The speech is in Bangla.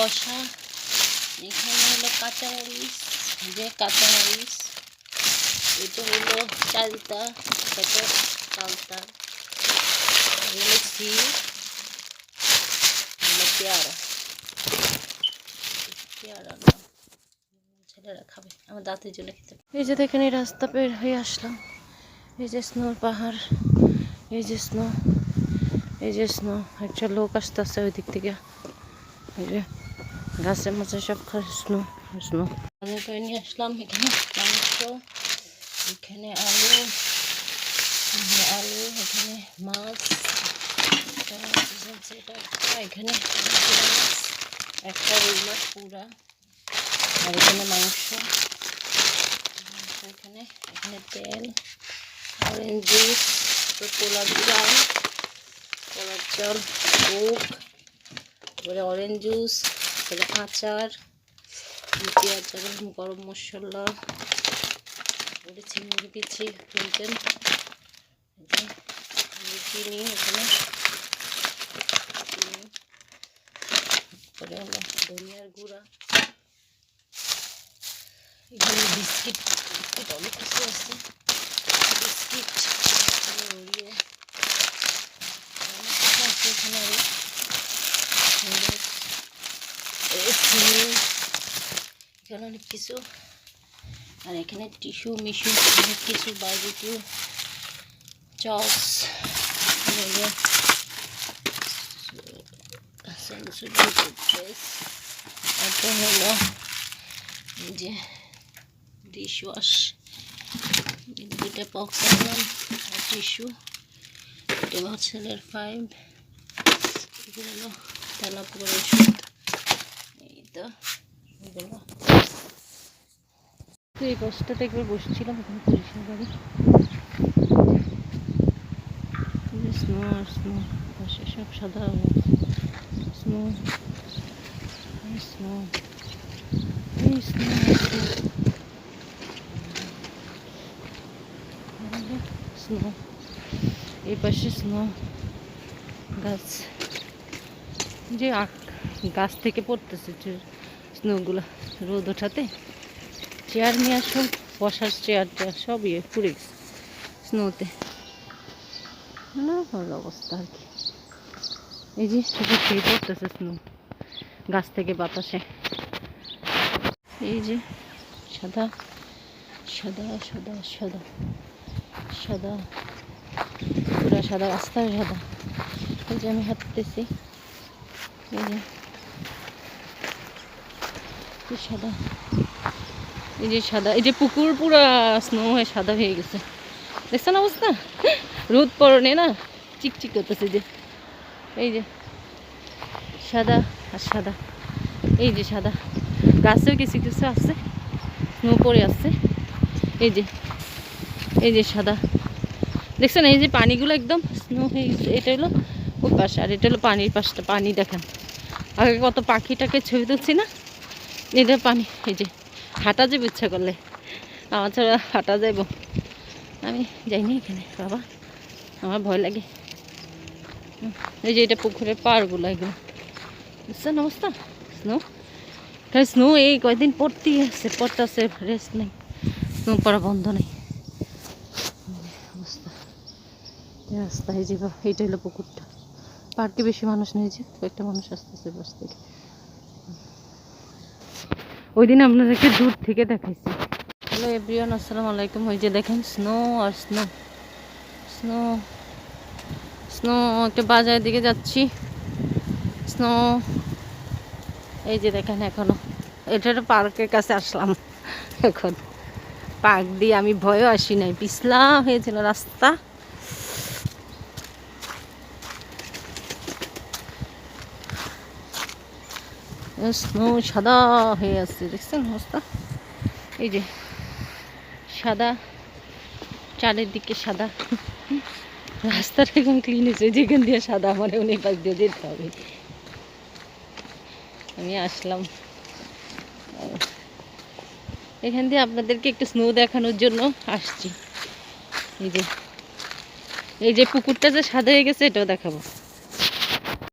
শসা এখানে হলো কাঁচামরিচ যে কাঁচামরিচ এটা হলো চালতা এটা চালতা। হলো সিম হলো পেয়ারা। পেয়ারা ছেলেরা খাবে, আমার দাঁতের জন্য খেতে। এই যে রাস্তা বের হয়ে আসলাম। এই যে স্নোর পাহাড়, এই যে লোক আসতেছে ওই দিক থেকে গাছের মাঝে সব স্নো স্নো আমি করে নিয়ে আসলাম এখানে মাংস এখানে আলু আলু এখানে মাছ এখানে একটা রুই মাছ পুরা আর এখানে মাংস মাংস এখানে এখানে তেল অরেঞ্জ জুস কলার চাল কলার চাল কোক তারপরে অরেঞ্জ জুস তারপরে আচার লুচি আচার, গরম মশলা চিংড়ি দিচ্ছি কিনতেন চিনি এখানে তারপরে হলো ধনিয়ার গুঁড়া। এখানে বিস্কিট বিস্কিট অনেক কিছু আছে। বিস্কিট এখানে ওরিও অনেক কিছু আছে এখানে আরও চিনি এখানে অনেক কিছু। আর এখানে টিস্যু মিশু অনেক কিছু, বারবিকিউ চস এখানে হলো হলো যে ডিশ ওয়াশ দুটা বক্স আনলাম, আর টিস্যু এটা আমার ছেলের ফাইভ এগুলো হলো তেলাপুরের ওষুধ এই তো, এগুলো। তো এই বসটাতে একবার বসেছিলাম এখানে পুলিশের গাড়ি স্নো আর স্নো পাশে সব সাদা স্নো স্নো স্নো স্নো এই পাশে স্নো গাছ। যে গাছ থেকে পড়তেছে যে স্নোগুলো রোদ ওঠাতে। চেয়ার নিয়ে সব বসার চেয়ার টেয়ার সব ইয়ে পুড়ে গেছে, স্নোতে। ভালো অবস্থা আর কি। এই যে থেকে পড়তেছে স্নো, গাছ থেকে বাতাসে। এই যে সাদা সাদা সাদা সাদা সাদা, পুরা সাদা রাস্তা সাদা। এই যে আমি হাঁটতেছি, এই যে সাদা। এই যে সাদা, এই যে পুকুর পুরা স্নো হয়ে সাদা হয়ে গেছে। দেখছেন অবস্থা? রোদ পরনে না? চিকচিক করতেছে যে। এই যে, সাদা আর সাদা। এই যে সাদা। গাছেও কিছু কিছু আছে স্নো পড়ে আছে। এই যে এই যে সাদা। দেখছেন এই যে পানিগুলো একদম স্নো হয়ে গেছে। এটা হলো ওই পাশে, আর এটা হলো পানির পাশটা, পানি দেখেন। আগে কত পাখিটাকে ছবি তুলছি না? এটা পানি, এই যে। হাঁটা যাবে ইচ্ছা করলে। আমার ছাড়া হাঁটা যাইব। আমি যাইনি এখানে, বাবা। আমার ভয় লাগে। এই যে এটা পুকুরের পাড়গুলো এগুলো। বুঝছেন অবস্থা? স্নো? তাই স্নো এই কয়দিন পড়তেই আছে, পড়তেছে রেস্ট নেই। স্নো পড়া বন্ধ নেই। অবস্থা। এই রাস্তা এই যে এইটা হলো পুকুরটা। পার্কে বেশি মানুষ নেই যে কয়েকটা মানুষ আসতেছে বাস থেকে ওই দিন আপনাদেরকে দূর থেকে দেখাইছি। হ্যালো এভরিওয়ান, আসসালামু আলাইকুম। ওই যে দেখেন স্নো আর স্নো স্নো স্নো একটা বাজারের দিকে যাচ্ছি। স্নো এই যে দেখেন এখনও। এটা একটা পার্কের কাছে আসলাম। এখন পার্ক দিয়ে আমি ভয়ও আসি নাই। পিছলা হয়েছিল রাস্তা। সাদা হয়ে আসছে, দেখছেন অবস্থা? এই যে, সাদা চারিদিকে সাদা। রাস্তাটা এখন ক্লিন হয়েছে, যেখান দিয়ে সাদা আমার উনি পাশ দিয়ে যেতে হবে। আমি আসলাম। এখান দিয়ে আপনাদেরকে একটু স্নো দেখানোর জন্য আসছি। এই যে এই যে পুকুরটা যে সাদা হয়ে গেছে, এটাও দেখাবো।